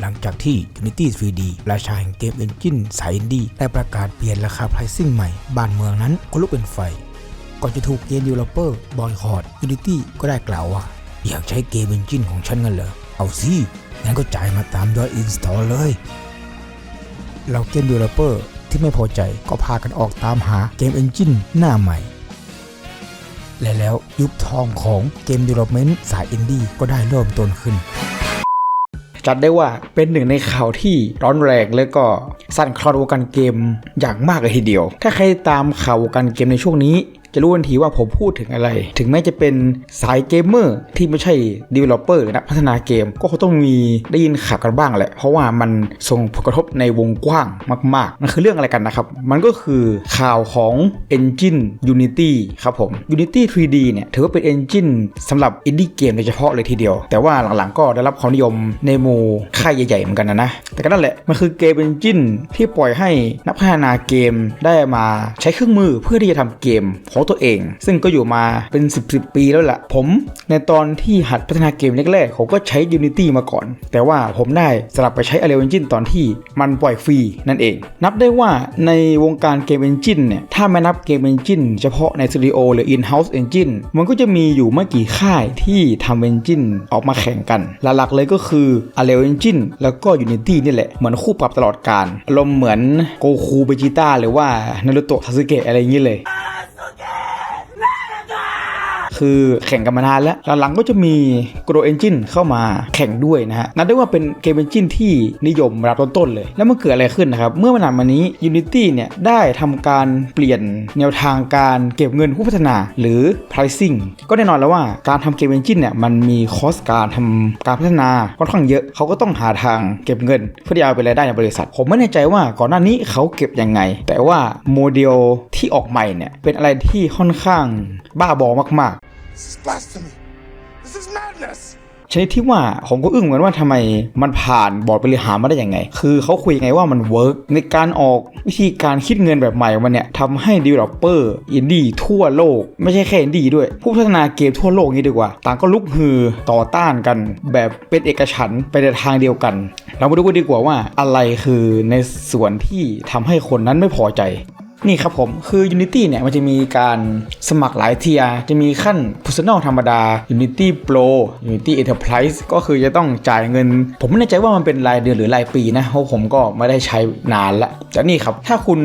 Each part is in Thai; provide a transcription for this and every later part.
หลังจากที่ Unity 3D ราชาแห่งเกมเอนจินสายอินดี้ได้ประกาศเปลี่ยนราคา pricing ใหม่ บ้านเมืองนั้นก็ลุกเป็นไฟ ก่อนจะถูกเกม developer บอยคอรด Unity ก็ได้กล่าวว่า อยากใช้เกมเอนจินของฉันกันเหรอ เอาสิงั้นก็จ่ายมาตามยอด install เลยเราเกม developer ที่ไม่พอใจก็พากันออกตามหาเกมเอนจินหน้าใหม่และแล้วยุคทองของเกม development สายอินดี้ก็ได้เริ่มต้นขึ้น จัดได้ว่าเป็นหนึ่งในข่าวที่ร้อนแรงและก็สั่นคลอนวงการเกมอย่างมากเลยทีเดียว ถ้าใครตามข่าววงการเกมในช่วงนี้ จะรู้ทันทีว่าผมพูดถึงอะไร ถึงแม้จะเป็นสายเกมเมอร์ที่ไม่ใช่ developer หรือนักพัฒนาเกม ก็คงต้องมีได้ยินข่าวกันบ้างแหละ เพราะว่ามันส่งผลกระทบในวงกว้างมาก ๆ มันคือเรื่องอะไรกันนะครับ มันก็คือข่าวของ Engine Unity ครับผม Unity 3D เนี่ย ถือว่าเป็น Engine สำหรับ Indie เกมโดยเฉพาะเลยทีเดียว แต่ว่าหลังๆก็ได้รับความนิยมในหมู่ค่ายใหญ่ๆเหมือนกันนะนะ แต่ก็นั่นแหละ มันคือเกม Engine ที่ปล่อยให้นักพัฒนาเกมได้มาใช้เครื่องมือเพื่อที่จะทำเกมของตัวเอง ซึ่งก็อยู่มาเป็น 10 10ปีแล้วล่ะ ผมในตอนที่หัดพัฒนาเกมแรกๆผมก็ใช้ Unity มาก่อน แต่ว่าผมได้สลับไปใช้ Unreal Engine ตอนที่มันปล่อยฟรีนั่นเอง นับได้ว่าในวงการเกม Engine เนี่ย ถ้าไม่นับเกม Engine เฉพาะในสตูดิโอหรือ In-house Engine มันก็จะมีอยู่ไม่กี่ค่ายที่ทำ Engine ออกมาแข่งกันหลักๆเลยก็คือ Unreal Engine แล้วก็ Unity นี่แหละ เหมือนคู่ปรับตลอดการอารมณ์เหมือนโกคูเบจิต้าหรือว่านารุโตะซาสึเกะอะไรอย่างนี้เลย คือแข่งกันมานานแล้วหลังๆก็จะมี Grow Engine เข้ามาแข่งด้วยนะฮะนับได้ว่าเป็นเกม Engine ที่นิยมระดับต้นๆเลย แล้วมันเกิดอะไรขึ้นนะครับ เมื่อวันหนามานี้ Unity เนี่ยได้ทำการเปลี่ยนแนวทางการเก็บเงินผู้พัฒนาหรือ pricing ก็แน่นอนแล้วว่าการทำเกม Engine เนี่ยมันมีคอสการทำการพัฒนาค่อนข้างเยอะ เขาก็ต้องหาทางเก็บเงิน เพื่อที่จะเอาไปรายได้ในบริษัท ผมไม่แน่ใจว่าก่อนหน้านี้เขาเก็บยังไง แต่ว่าโมเดลที่ออกใหม่เนี่ยเป็นอะไรที่ค่อนข้างบ้าบอมากๆ This is blasphemy. This is madness. ชนิดที่ว่าผมก็อึ้งเหมือนว่าทำไมมันผ่านบอร์ดบริหารมาได้ยังไง คือเขาคุยไงว่ามันเวิร์กในการออกวิธีการคิดเงินแบบใหม่ของมันเนี่ยทำให้ดีเวลอปเปอร์อินดี้ทั่วโลก ไม่ใช่แค่อินดี้ด้วย ผู้พัฒนาเกมทั่วโลกนี้ดีกว่า ต่างก็ลุกฮือต่อต้านกันแบบเป็นเอกฉันท์ไปในทางเดียวกัน เรามาดูกันดีกว่าว่าอะไรคือในส่วนที่ทำให้คนนั้นไม่พอใจ นี่ครับผม คือ Unity เนี่ย มันจะมีการสมัครหลายเทียจะมีขั้น Personal ธรรมดา Unity Pro Unity Enterprise ก็คือจะต้องจ่ายเงิน ผมไม่แน่ใจว่ามันเป็นรายเดือนหรือรายปีนะ เพราะผมก็ไม่ได้ใช้นานละแต่นี่ครับ ถ้าคุณ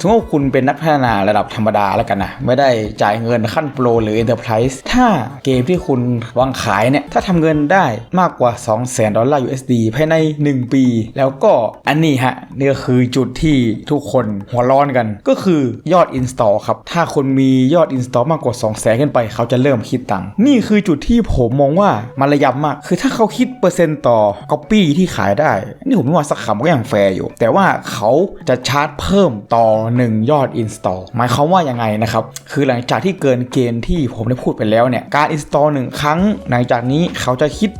สมมติว่าคุณเป็นนักพัฒนาระดับธรรมดาแล้วกันนะ ไม่ได้จ่ายเงินขั้น Pro หรือ Enterprise ถ้าเกมที่คุณวางขายเนี่ย ถ้าทำเงินได้มากกว่า 200,000 ดอลลาร์ USD ภายใน 1 ปี แล้วก็อันนี้ฮะนี่ก็คือจุดที่ทุกคนหัวร้อนกันก็คือยอด install ครับ ถ้าคนมียอด install มากกว่า 2 0 0แสนขึ้นไป เขาจะเริ่มคิดตังค์นี่คือจุดที่ผมมองว่ามันระยำมาก คือถ้าเขาคิดเปอร์เซ็นต์ต่อ copy ที่ขายได้ นี่ผมว่าสักคำก็ยังแฟร์อยู่ แต่ว่าเขาจะชาร์จเพิ่มต่อ 1 ยอด install หมายความว่ายังไงนะครับ คือหลังจากที่เกินเกณฑ์ที่ผมได้พูดไปแล้วเนี่ย การ install 1 ครั้ง หลังจากนี้เขาจะคิด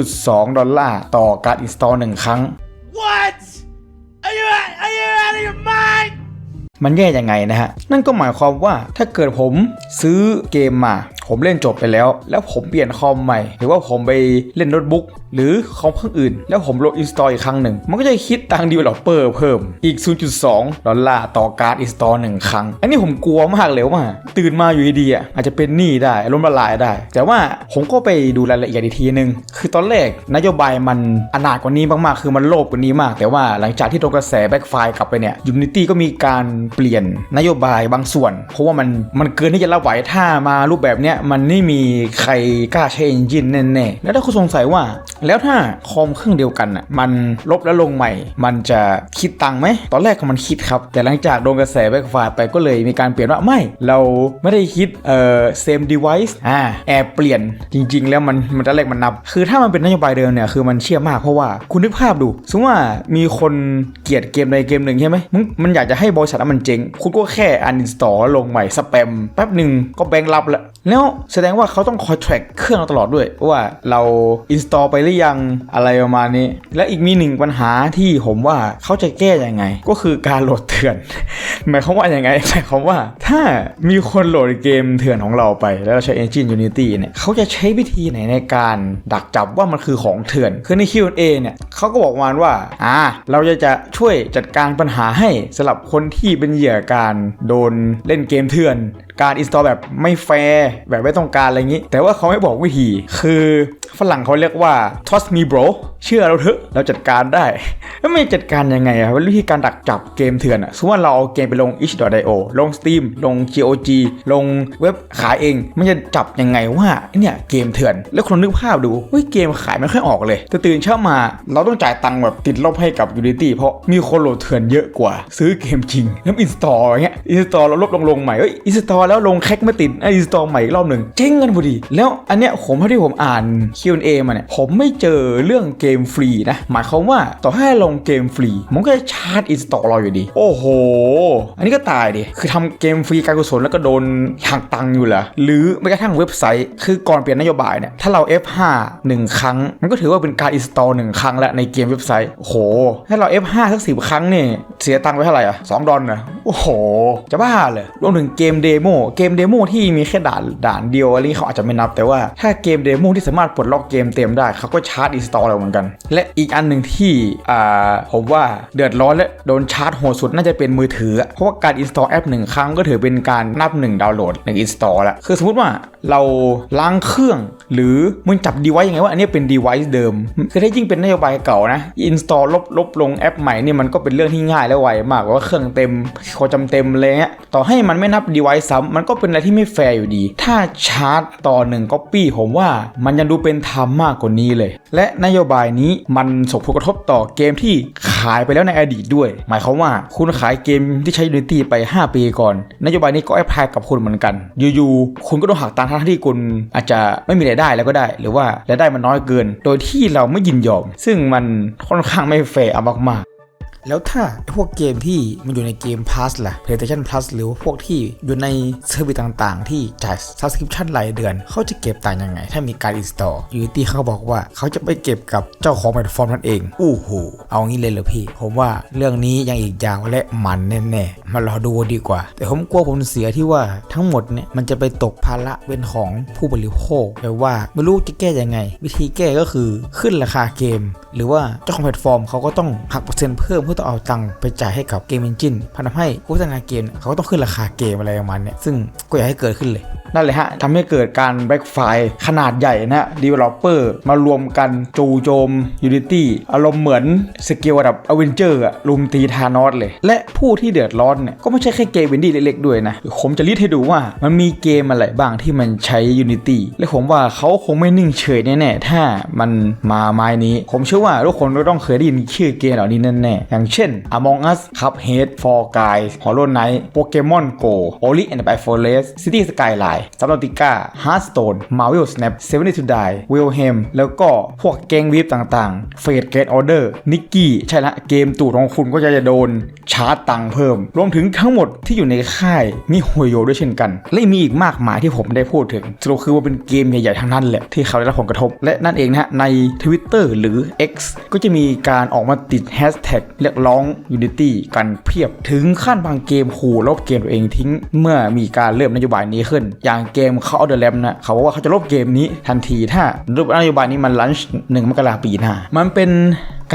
0.2 ดอลลาร์ต่อการ install 1 ครั้ง What? Are you out, are you out of your mind? มันแย่ยังไงนะฮะ นั่นก็หมายความว่าถ้าเกิดผมซื้อเกมมา ผมเล่นจบไปแล้ว แล้วผมเปลี่ยนคอมใหม่ หรือว่าผมไปเล่นโน้ตบุ๊กหรือคอมเครื่องอื่น แล้วผมโหลดอินสตอลอีกครั้งหนึ่ง มันก็จะคิดตังค์ดีเวลลอปเปอร์เพิ่มอีก 0.2 ดอลลาร์ต่อการอินสตอลหนึ่งครั้ง อันนี้ผมกลัวมากเลยว่าตื่นมาอยู่ดีๆอะอาจจะเป็นหนี้ได้ล้มละลายได้ แต่ว่าผมก็ไปดูรายละเอียดอีกทีนึง คือตอนแรกนโยบายมันอนาถกว่านี้มากๆ คือมันโลภกว่านี้มาก แต่ว่าหลังจากที่โดนกระแสแบ็กไฟกลับไปเนี่ย Unity ก็มีการเปลี่ยนนโยบายบางส่วน เพราะว่ามันมันเกินที่จะรับไหวถ้ามารูปแบบเนี้ยมันไม่มีใครกล้าใช้เอนจินแน่ๆแล้วถ้าคุณสงสัยว่า แล้วถ้าคอมเครื่องเดียวกันอะมันลบแล้วลงใหม่ มันจะคิดตังค์ไหมตอนแรกมันคิดครับ แต่หลังจากโดนกระแสแบ็กไฟไปก็เลยมีการเปลี่ยนว่าไม่เราไม่ได้คิดเอ่อ same device อ่าแอบเปลี่ยนจริง ๆ แล้วมันมันตอนแรกมันนับ คือถ้ามันเป็นนโยบายเดิมเนี่ยคือมันเชื่อมากเพราะว่าคุณนึกภาพดูสมมติว่ามีคนเกลียดเกมใดเกมหนึ่งใช่ไหมมึงมันอยากจะให้บริษัทนั้นมันเจ๊งคุณก็แค่อันอินสตอลลงใหม่สแปมแป๊บหนึ่งก็แบงค์รับแล้วแล้วแสดงว่าเขาต้องคอย track เครื่องเราตลอดด้วย ว่าเรา install ไปหรือยังอะไรประมาณนี้ และอีกมีหนึ่งปัญหาที่ผมว่าเขาจะแก้ยังไง ก็คือการโหลดเถื่อน หมายความว่ายังไงหมายความว่าถ้ามีคนโหลดเกมเถื่อนของเราไป แล้วเราใช้ Engine Unity เนี่ยเขาจะใช้วิธีไหนในการดักจับว่ามันคือของเถื่อน คือใน Q&A เนี่ยเขาก็บอกมาว่าอ่าเราจะจะช่วยจัดการปัญหาให้สำหรับคนที่เป็นเหยื่อการโดนเล่นเกมเถื่อน การอินสตอลแบบไม่แฟร์แบบไม่ต้องการอะไรอย่างนี้ แต่ว่าเขาไม่บอกวิธี คือฝรั่งเขาเรียกว่า trust me bro เชื่อเราเถอะ เราจัดการได้ แล้วไม่จัดการยังไงอะวิธีการดักจับเกมเถื่อนอะสมมติว่าเราเอาเกมไปลง itch.io ลง Steam ลง GOG ลงเว็บขายเอง มันจะจับยังไงว่าเนี่ยเกมเถื่อน แล้วคนนึกภาพดูเฮ้ยเกมขายไม่ค่อยออกเลย แต่ตื่นเช้ามา เราต้องจ่ายตังค์แบบติดลบให้กับ Unity เพราะมีคนโหลดเถื่อนเยอะกว่า ซื้อเกมจริงแล้วอินสตอลอย่างเงี้ยอินสตอลแล้วลบลงลงใหม่เฮ้ยอินสตอลแล้วลงแคคไม่ติดอินสตอลใหม่อีกรอบหนึ่งเจ๊งกันพอดี แล้วอันเนี้ยผมเท่าที่ผมอ่าน Q&A มาเนี่ยผมไม่เจอเรื่องเกมฟรีนะ หมายความว่าต่อให้ลงเกมฟรี มันก็จะชาร์จอินสตอลเราอยู่ดี โอ้โห อันนี้ก็ตายดิ คือทำเกมฟรีการกุศลแล้วก็โดนหักตังค์อยู่เหรอหรือแม้กระทั่งเว็บไซต์ คือก่อนเปลี่ยนนโยบายเนี่ยถ้าเรา F5 1 ครั้ง มันก็ถือว่าเป็นการอินสตอลหนึ่งครั้งแล้วในเกมเว็บไซต์โอ้โหถ้าเรา F5 สักสิบครั้งเนี่ยเสียตังค์ไปเท่าไหร่อะ2ดอลนะโอ้โห จะบ้าเลยรวมถึงเกมเดโมเกมเดโมที่มีแค่ด่านด่านเดียวอะไรนี้เขาอาจจะไม่นับ แต่ว่าถ้าเกมเดโมที่สามารถปลดล็อกเกมเต็มได้เขาก็ชาร์จอินสตอลเราเหมือนกัน และอีกอันหนึ่งที่อ่าผมว่าเดือดร้อนและโดนชาร์จโหดสุดน่าจะเป็นมือถือ เพราะว่าการอินสตอลแอปหนึ่งครั้งก็ถือเป็นการนับหนึ่งดาวน์โหลดหนึ่งอินสตอลละคือสมมติว่าเราล้างเครื่อง หรือมึงจับดีไว้ยังไงว่าอันนี้เป็น device เดิมคือถ้ายิ่งเป็นนโยบายเก่านะอินสตอลลบลบลงแอปใหม่นี่มันก็เป็นเรื่องที่ง่ายและไวมากว่าเครื่องเต็มความเต็มอะไรเงี้ยต่อให้มันไม่นับ device ซ้ำมันก็เป็นอะไรที่ไม่แฟร์อยู่ดี ถ้าชาร์จต่อหนึ่ง copy ผมว่ามันยังดูเป็นธรรมมากกว่านี้เลย และนโยบายนี้มันส่งผลกระทบต่อเกมที่ขายไปแล้วในอดีตด้วย หมายความว่าคุณขายเกมที่ใช้ Unity ไป 5 ปีก่อน นโยบายนี้ก็แอพพลายกับคุณเหมือนกัน อยู่ๆคุณก็ต้องหักตังค์ทั้งที่คุณอาจจะไม่มีรายได้แล้วก็ได้ หรือว่ารายได้มันน้อยเกิน โดยที่เราไม่ยินยอม ซึ่งมันค่อนข้างไม่แฟร์มากๆ แล้วถ้าพวกเกมที่มันอยู่ในเกม Plus ล่ะ PlayStation Plus หรือพวกที่อยู่ในเซอร์วิสต่างๆ ที่จ่าย subscription รายเดือน เขาจะเก็บตังยังไง ถ้ามีการ install Unity เขาบอกว่าเขาจะไปเก็บกับเจ้าของแพลตฟอร์มนั่นเอง อู้หูเอางี้เลยเหรอพี่ ผมว่าเรื่องนี้ยังอีกยาวและมันแน่ๆ มารอดูดีกว่า แต่ผมกลัวผลเสียที่ว่าทั้งหมดเนี่ยมันจะไปตกภาระเป็นของผู้บริโภคแบบว่าไม่รู้จะแก้ยังไง วิธีแก้ก็คือขึ้นราคาเกม หรือว่าเจ้าของแพลตฟอร์มเขาก็ต้องหักเปอร์เซ็นต์เพิ่มเพื่อต้องเอาตังค์ไปจ่ายให้กับเกมเอนจินพันทำให้ผู้พัฒนาเกมเขาก็ต้องขึ้นราคาเกมอะไรประมาณเนี้ยซึ่งก็อยากให้เกิดขึ้นเลยนั่นเลยฮะทำให้เกิดการแบ็กไฟขนาดใหญ่นะ Developer มารวมกันจูโจม Unity อารมณ์เหมือนสเกลระดับอเวนเจอร์อะลุมตีธานอสเลย และผู้ที่เดือดร้อนเนี่ยก็ไม่ใช่แค่เกมวินดี้เล็กๆด้วยนะ ผมจะรีดให้ดูว่ามันมีเกมอะไรบ้างที่มันใช้ Unity และผมว่าเขาคงไม่นิ่งเฉยแน่ๆ ถ้ามันมาไม้นี้ ผมเชื่อว่าทุกคนก็ต้องเคยได้ยินชื่อเกมเหล่านี้แน่ๆอย่างเช่น Among Us Cuphead Fall Guys Hollow Knight Pokemon Go Ori and the Forest City Skyline ซับนอติก้า Hearthstone Marvel Snap Seventy to Die Wilhelm แล้วก็พวกแกงวีฟต่างๆ Fate Gate Order นิกกี้ใช่ละเกมตู่ของคุณก็จะโดนชาร์จตังค์เพิ่ม รวมถึงทั้งหมดที่อยู่ในค่ายมีโฮโยด้วยเช่นกัน และมีอีกมากมายที่ผมได้พูดถึงสรุปคือว่าเป็นเกมใหญ่ๆทั้งนั้นแหละที่เขาได้รับผลกระทบ และนั่นเองนะฮะใน Twitter หรือ X ก็จะมีการออกมาติดแฮชแท็กเยกร้อง Unity กันเพียบถึงขั้นบางเกมขู่ลบเกมตัวเองทิ้ง เมื่อมีการเริ่มนโยบายนี้ขึ้น อย่างเกมเขาเอาเดอะแลมนะเขาบอกว่าเขาจะลบเกมนี้ทันทีถ้านโยบายนี้มันลันช์หนึ่งมกราปีหน้ามันเป็น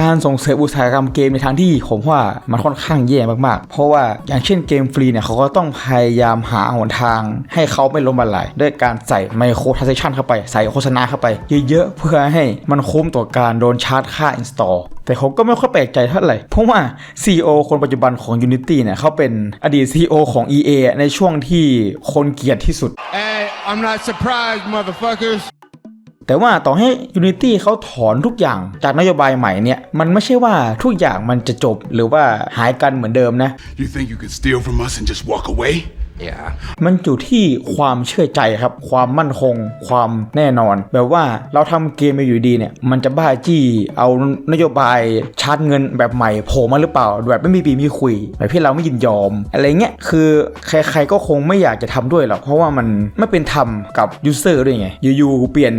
การส่งเสริมอุตสาหกรรมเกมในทางที่ผมว่ามันค่อนข้างแย่มากๆ เพราะว่าอย่างเช่นเกมฟรีเนี่ยเขาก็ต้องพยายามหาหนทาง ให้เขาไม่ล้มละลายด้วยการใส่ไมโครทราน s ชันเข้าไป ใส่โฆษณาเข้าไป เยอะๆ เพื่อให้มันคุ้มต่อการโดนชาร์จค่า install แต่ผมก็ไม่ค่อยแปลกใจเท่าไหร่ เพราะว่า CEO คนปัจจุบันของ Unity เนี่ยเขาเป็นอดีต CEO ของ EA ในช่วงที่คนเกลียดที่สุด Hey, I'm not surprised, motherfuckers. แต่ว่าต่อให้ Unity เขาถอนทุกอย่างจากนโยบายใหม่เนี่ย มันไม่ใช่ว่าทุกอย่างมันจะจบหรือว่าหายกันเหมือนเดิมนะ You think you could steal from us and just walk away? มันอยู่ที่ความเชื่อใจครับ ความมั่นคง ความแน่นอน แบบว่าเราทำเกมมาอยู่ดีเนี่ย มันจะบ้าจี้เอานโยบายชาร์จเงินแบบใหม่โผล่มาหรือเปล่า แบบไม่มีปีมีคุย แบบที่เราไม่ยินยอม อะไรเงี้ย คือใครๆก็คงไม่อยากจะทำด้วยหรอก เพราะว่ามันไม่เป็นธรรมกับยูเซอร์ด้วยไง อยู่ๆเปลี่ยน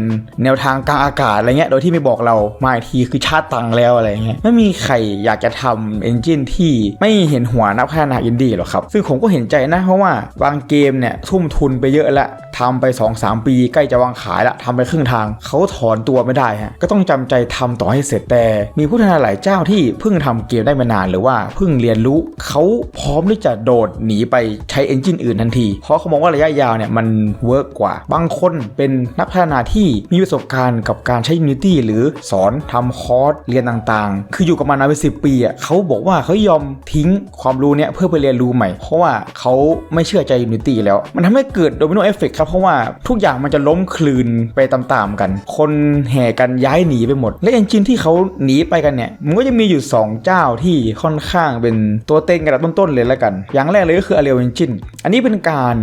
แนวทางกลางอากาศอะไรเงี้ย โดยที่ไม่บอกเรามาอีกทีคือชาร์จตังค์แล้วอะไรเงี้ย ไม่มีใครอยากจะทำเอนจินที่ไม่เห็นหัวนักพัฒนาอินดี้หรอกครับ ซึ่งผมก็เห็นใจนะ เพราะว่าบางเกมเนี่ยทุ่มทุนไปเยอะแล้ว ทำไป 2-3 ปีใกล้จะวางขายละทำไปครึ่งทาง เขาถอนตัวไม่ได้ฮะก็ต้องจำใจทำต่อให้เสร็จแต่ มีผู้พัฒนาหลายเจ้าที่เพิ่งทำเกมได้ไม่นานหรือว่าเพิ่งเรียนรู้เขาพร้อมที่จะโดดหนีไปใช้เอนจินอื่นทันที เพราะเขามองว่าระยะยาวเนี่ยมันเวิร์กกว่า บางคนเป็นนักพัฒนาที่มีประสบการณ์กับการใช้ Unity หรือสอนทำคอร์สเรียนต่างๆ คืออยู่กับมันมาเป็นสิปีอะเขาบอกว่าเขายอมทิ้งความรู้เนี่ยเพื่อไปเรียนรู้ใหม่ เพราะว่าเขาไม่เชื่อใจ Unity แล้ว มันทำให้เกิดโดมิโนเอฟเฟกครับเพราะว่าทุกอย่างมันจะล้มคลืนไปตามๆกัน คนแห่กันย้ายหนีไปหมด และเอนจินที่เขาหนีไปกันเนี่ย มันก็จะมีอยู่ 2 เจ้าที่ค่อนข้างเป็นตัวเต็งกันต้นๆเลยแล้วกัน อย่างแรกเลยก็คือ Unreal Engine อันนี้เป็นการ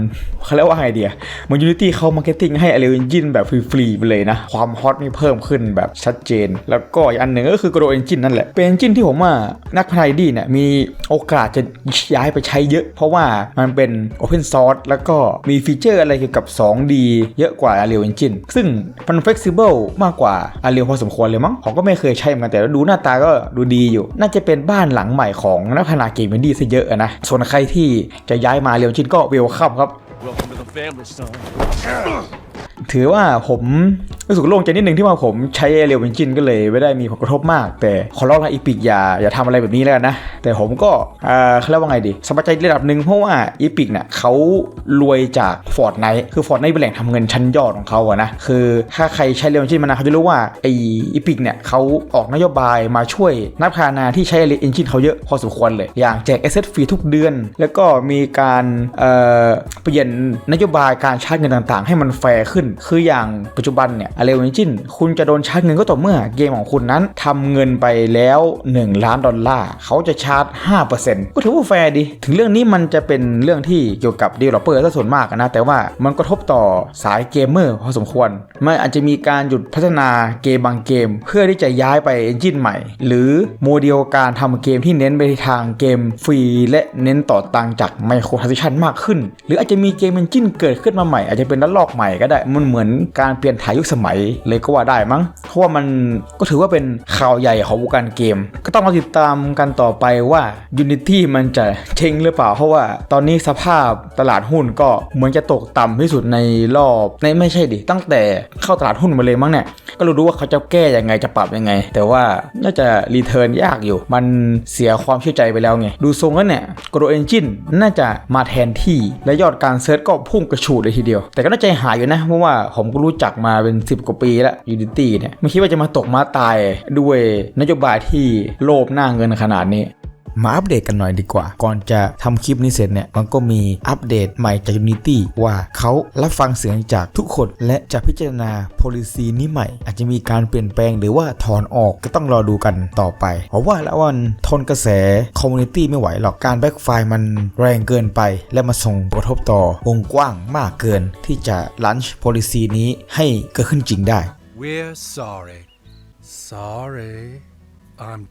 เขาเรียกว่าไงเดียเหมือน Unity เขามาร์เก็ตติ้งให้ Unreal Engine แบบฟรีๆไปเลยนะ ความฮอตนี่เพิ่มขึ้นแบบชัดเจน แล้วก็อีกอันหนึ่งก็คือ Godot Engine นั่นแหละ เป็น Engine ที่ผมว่านักพัฒนาดีเนี่ยมีโอกาสจะย้ายไปใช้เยอะ เพราะว่ามันเป็น Open Source แล้วก็มีฟีเจอร์อะไรเกี่ยวกับ 2D เยอะกว่า Unreal Engine ซึ่งมัน flexible มากกว่า Unreal พอสมควรเลยมั้ง ผมก็ไม่เคยใช้เหมือนกันแต่ดูหน้าตาก็ดูดีอยู่ น่าจะเป็นบ้านหลังใหม่ของนักพัฒนาเกมอินดี้ซะเยอะนะ ส่วนใครที่จะย้ายมา Unreal Engine ก็เวลคัมครับ Welcome to the family, son. ถือว่าผมรู้สึกโล่งใจนิดนึงที่ว่าผมใช้เรียวเอนจินก็เลย ไม่ได้มีผลกระทบมาก แต่ขอร้องนะอีพิกอย่าอย่าทำอะไรแบบนี้แล้วกันนะ แต่ผมก็เออเขาเรียกว่าไงดีสบายใจระดับหนึ่งเพราะว่าอีพิกเนี่ยเขารวยจากฟอร์ดไนท์คือฟอร์ดไนท์เป็นแหล่งทำเงินชั้นยอดของเขาอะนะคือถ้าใครใช้เรียวเอนจินมานานเขาจะรู้ว่าไออีพิกเนี่ยเขาออกนโยบายมาช่วยนักพัฒนาที่ใช้เรียวเอนจินเขาเยอะพอสมควรเลย อย่างแจกเอเซทฟรีทุกเดือน แล้วก็มีการเออเปลี่ยนนโยบายการชาร์จเงินต่างๆ ให้มันแฟร์ขึ้นคืออย่างปัจจุบันเนี่ยอเร l เอนจินคุณจะโดนชาร์จเงินก็ต่อเมื่อเกมของคุณนั้นทำเงินไปแล้ว 1 ล้านดอลลาร์เขาจะชาร์จ 5%ก็ถือว่าแฟร์ดี ถึงเรื่องนี้มันจะเป็นเรื่องที่เกี่ยวกับ developer ซะส่วนมากนะ แต่ว่ามันกระทบต่อสายเกมเมอร์พอสมควร มันอาจจะมีการหยุดพัฒนาเกมบางเกม เพื่อที่จะย้ายไปเอนจินใหม่ หรือโมเดลการทำเกมที่เน้นไปทางเกมฟรีและเน้นต่อตังจากไมโครทรานซิชันมากขึ้น หรืออาจจะมีเกมเอนจินเกิดขึ้นมาใหม่อาจจะเป็นระลอกใหม่ก็ได้มันเหมือนการเปลี่ยนถ่ายยุคสมัยเลยก็ว่าได้มั้ง เพราะว่ามันก็ถือว่าเป็นข่าวใหญ่ของวงการเกม ก็ต้องมาติดตามกันต่อไปว่า Unity มันจะเชงหรือเปล่า เพราะว่าตอนนี้สภาพตลาดหุ้นก็เหมือนจะตกต่ำที่สุดในรอบในไม่ใช่ดิ ตั้งแต่เข้าตลาดหุ้นมาเลยมั้งเนี่ย ก็รู้ว่าเขาจะแก้ยังไงจะปรับยังไง แต่ว่าน่าจะรีเทิร์นยากอยู่ มันเสียความเชื่อใจไปแล้วไง ดูทรงแล้วเนี่ย Godot Engine น่าจะมาแทนที่และยอดการเซิร์ชก็พุ่งกระฉูดเลยทีเดียว แต่ก็น่าใจหายอยู่นะเพราะว่าผมก็รู้จักมาเป็น 10 กว่าปีแล้วยูนิตี้เนี่ยไม่คิดว่าจะมาตกมาตายด้วยนโยบายที่โลภหน้าเงินขนาดนี้ มาอัปเดตกันหน่อยดีกว่า ก่อนจะทำคลิปนี้เสร็จเนี่ย มันก็มีอัปเดตใหม่จาก Unity ว่าเขารับฟังเสียงจากทุกคน และจะพิจารณา policy นี้ใหม่ อาจจะมีการเปลี่ยนแปลงหรือว่าถอนออกก็ต้องรอดูกันต่อไปเพราะว่าแล้ววันทนกระแส community ไม่ไหวหรอกการแบ็กไฟมันแรงเกินไป และมาส่งกระทบต่อวงกว้างมากเกิน ที่จะ launch policy นี้ให้เกิดขึ้นจริงได้ We're sorry. Sorry. I'm.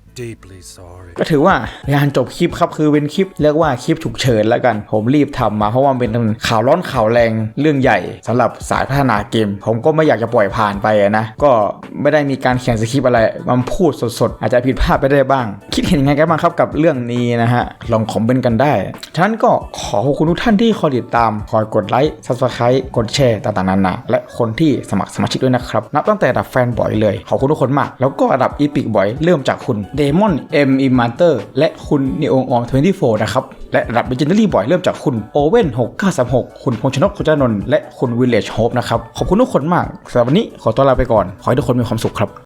ก็ถือว่างานจบคลิปครับคือเป็นคลิปเรียกว่าคลิปฉุกเฉินแล้วกัน ผมรีบทำมาเพราะว่าเป็นข่าวร้อนข่าวแรงเรื่องใหญ่สำหรับสายพัฒนาเกม ผมก็ไม่อยากจะปล่อยผ่านไปนะก็ไม่ได้มีการเขียนสคริปต์อะไรมันพูดสดๆ อาจจะผิดพลาดไปได้บ้าง คิดเห็นยังไงกันบ้างครับกับเรื่องนี้นะฮะลองคอมเมนต์กันได้ฉะนั้นก็ขอขอบคุณทุกท่านที่คอยติดตามคอยกดไลค์ซับสไครต์กดแชร์ต่างๆนานาและคนที่สมัครสมาชิกด้วยนะครับนับตั้งแต่ระดับแฟนบอยเลยขอบคุณทุกคนมากแล้วก็ระดับอีพิกบอยเริ่มจากคุณเดมอนเอ็มอิมาเตอร์และคุณนิโอออง24 นะครับ และระดับ Legendary บ่อยเริ่มจากคุณโอเว่น6936 คุณพงชนกคุณจานนท์และคุณวิลเลจโฮปนะครับ ขอบคุณทุกคนมากสำหรับวันนี้ขอตัวลาไปก่อน ขอให้ทุกคนมีความสุขครับ